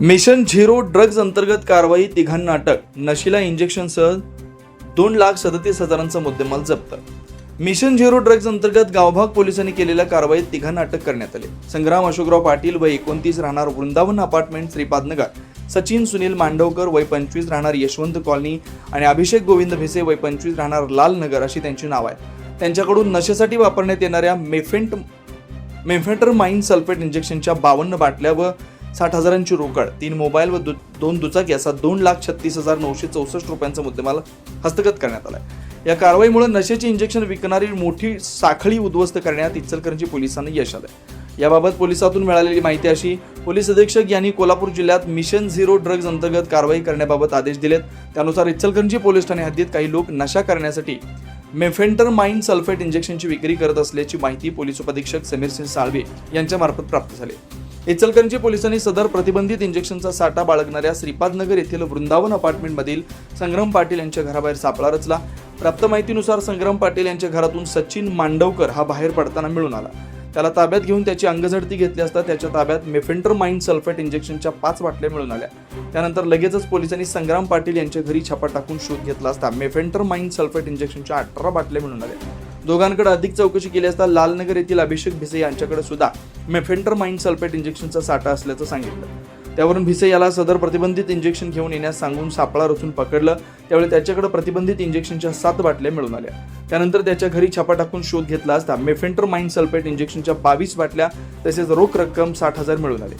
Mission zero drugs अंतर्गत कारवाई तिघांना अटक नशिला इंजेक्शनसह दोन लाख सदतीस हजारांचा मुद्देमाल जप्त. मिशन झिरो ड्रग्ज अंतर्गत गावभाग पोलिसांनी केलेल्या कारवाईत तिघांना अटक करण्यात आली. संग्राम अशोकराव पाटील वय एकोणतीस राहणार वृंदावन अपार्टमेंट श्रीपादनगर सचिन सुनील मांडवकर वय पंचवीस राहणार यशवंत कॉलनी आणि अभिषेक गोविंद भिसे वय पंचवीस राहणार लाल नगर अशी त्यांची नाव आहे त्यांच्याकडून नशेसाठी वापरण्यात येणाऱ्या मेफेंट मेफेंटर माइन सल्फेट इंजेक्शनच्या बावन्न बाटल्या व साठ हजारांची रोकड तीन मोबाईल व दु दोन दुचाकी असा दोन लाख छत्तीस हजार नऊशे चौसष्ट रुपयांचा मुद्देमाल हस्तगत करण्यात आला या कारवाईमुळे नशेचे इंजेक्शन विकणारी मोठी साखळी उद्ध्वस्त करण्यात इचलकरंजी पोलिसांना यश आलं याबाबत पोलिसातून मिळालेली माहिती अशी पोलीस अधीक्षक यांनी कोल्हापूर जिल्ह्यात मिशन झिरो ड्रग्ज अंतर्गत कारवाई करण्याबाबत आदेश दिलेत. त्यानुसार इचलकरंजी पोलीस ठाणे हद्दीत काही लोक नशा करण्यासाठी मेफेंटर माइन सल्फेट इंजेक्शनची विक्री करत असल्याची माहिती पोलीस उपाधीक्षक समीर सिंह साळवे यांच्यामार्फत प्राप्त झाली. इचलकरंजी पोलिसांनी सदर प्रतिबंधित इंजेक्शनचा साठा बाळगणाऱ्या श्रीपादनगर येथील वृंदावन अपार्टमेंटमधील संग्राम पाटील यांच्या घराबाहेर सापळा रचला. प्राप्त माहितीनुसार संग्राम पाटील यांच्या घरातून सचिन मांडवकर हा बाहेर पडताना मिळून आला. त्याला ताब्यात घेऊन त्याची अंगझडती घेतली असता त्याच्या ताब्यात मेफेंटर माइन सल्फेट इंजेक्शनच्या पाच बाटल्या मिळून आल्या. त्यानंतर लगेचच पोलिसांनी संग्राम पाटील यांच्या घरी छापा टाकून शोध घेतला असता मेफेंटर माइन सल्फेट इंजेक्शनच्या अठरा बाटल्या मिळून आल्या. दोघांकडे अधिक चौकशी केली असता लालनगर येथील अभिषेक भिसे यांच्याकडे सुद्धा मेफेंटर माइन सल्फेट इंजेक्शनचा साठा असल्याचं सांगितलं. त्यावरून भिसे याला सदर प्रतिबंधित इंजेक्शन घेऊन येण्यास सांगून सापळा रचून पकडलं. त्यावेळी त्याच्याकडे प्रतिबंधित इंजेक्शनच्या सात बाटल्या मिळून आल्या. त्यानंतर त्याच्या घरी छापा टाकून शोध घेतला असता मेफेंटर माइन सल्फेट इंजेक्शनच्या बावीस बाटल्या तसेच रोख रक्कम साठ हजार मिळून आले.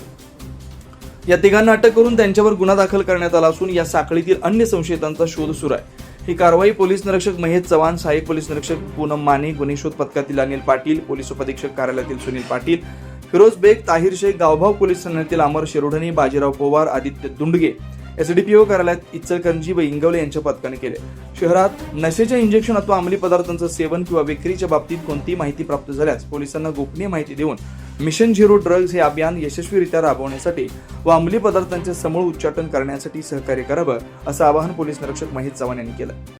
या तिघांना अटक करून त्यांच्यावर गुन्हा दाखल करण्यात आला असून या साखळीतील अन्य संशयितांचा शोध सुरू आहे. ही कारवाई पोलीस निरीक्षक महेश चव्हाण सहाय्यक पोलीस निरीक्षक पूनम माने गुन्हे शोध पथकातील अनिल पाटील पोलीस उपअधीक्षक कार्यालयातील सुनील पाटील फिरोज बेग ताहिर शेख गावभाव पोलीस ठाण्यातील अमर शिरोढणी बाजीराव पवार आदित्य दुंडगे एसडीपीओ कार्यालयात इचलकरंजी व इंगवले यांच्या पथकाने केले. शहरात नशेच्या इंजेक्शन अथवा अंमली पदार्थांचं सेवन किंवा विक्रीच्या बाबतीत कोणतीही माहिती प्राप्त झाल्यास पोलिसांना गोपनीय माहिती देऊन मिशन झिरो ड्रग्ज हे अभियान यशस्वीरित्या राबवण्यासाठी व अंमली पदार्थांचे समूळ उच्चाटन करण्यासाठी सहकार्य करावं असं आवाहन पोलीस निरीक्षक महेश चव्हाण यांनी केलं.